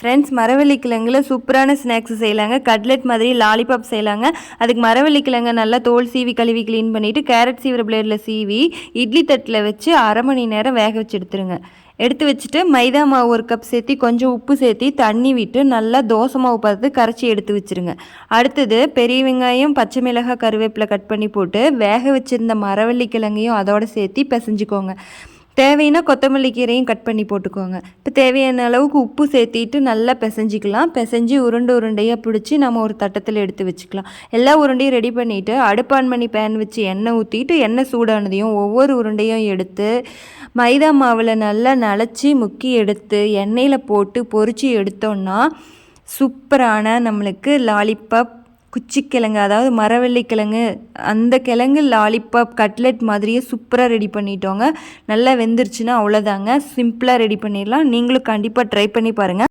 Friends மரவள்ளிக்கிழங்குல சூப்பரான snacks செய்யலாங்க. Cutlet மாதிரி லாலிபாப் செய்யலாங்க. அதுக்கு மரவள்ளிக்கிழங்க நல்லா தோல் சீவி கழுவி க்ளீன் பண்ணிவிட்டு கேரட் சீவிர பிளேடில் சீவி இட்லி தட்டில் வச்சு அரை மணி நேரம் வேக வச்சு எடுத்துருங்க. எடுத்து வச்சுட்டு மைதா மாவு ஒரு கப் சேர்த்தி கொஞ்சம் உப்பு சேர்த்தி தண்ணி விட்டு நல்லா தோசை மாவு பார்த்து கரைச்சி எடுத்து வச்சுருங்க. அடுத்தது பெரிய வெங்காயம் பச்சை மிளகாய் கருவேப்பிலை கட் பண்ணி போட்டு வேக வச்சுருந்த மரவள்ளி கிழங்கையும் அதோடு சேர்த்தி பிசைஞ்சுக்கோங்க. தேவைன்னா கொத்தமல்லி கீரையும் கட் பண்ணி போட்டுக்கோங்க. இப்போ தேவையான அளவுக்கு உப்பு சேர்த்திட்டு நல்லா பிசைஞ்சிக்கலாம். பிசைஞ்சு உருண்டை உருண்டையாக பிடிச்சி நம்ம ஒரு தட்டத்தில் எடுத்து வச்சுக்கலாம். எல்லா உருண்டையும் ரெடி பண்ணிவிட்டு அடுப்பான் பண்ணி பேன் வச்சு எண்ணெய் ஊற்றிட்டு எண்ணெய் சூடானதையும் ஒவ்வொரு உருண்டையும் எடுத்து மைதா மாவில் நல்லா நனைச்சி முக்கி எடுத்து எண்ணெயில் போட்டு பொறிச்சு எடுத்தோன்னா சூப்பரான நம்மளுக்கு லாலிபப் குச்சிக்கிழங்கு அதாவது மரவள்ளி கிழங்கு அந்த கிழங்கு லாலிபாப் கட்லெட் மாதிரியே சூப்பராக ரெடி பண்ணிட்டோங்க. நல்லா வெந்துருச்சுன்னா அவ்வளோதாங்க சிம்பிளாக ரெடி பண்ணிடலாம். நீங்களும் கண்டிப்பாக ட்ரை பண்ணி பாருங்கள்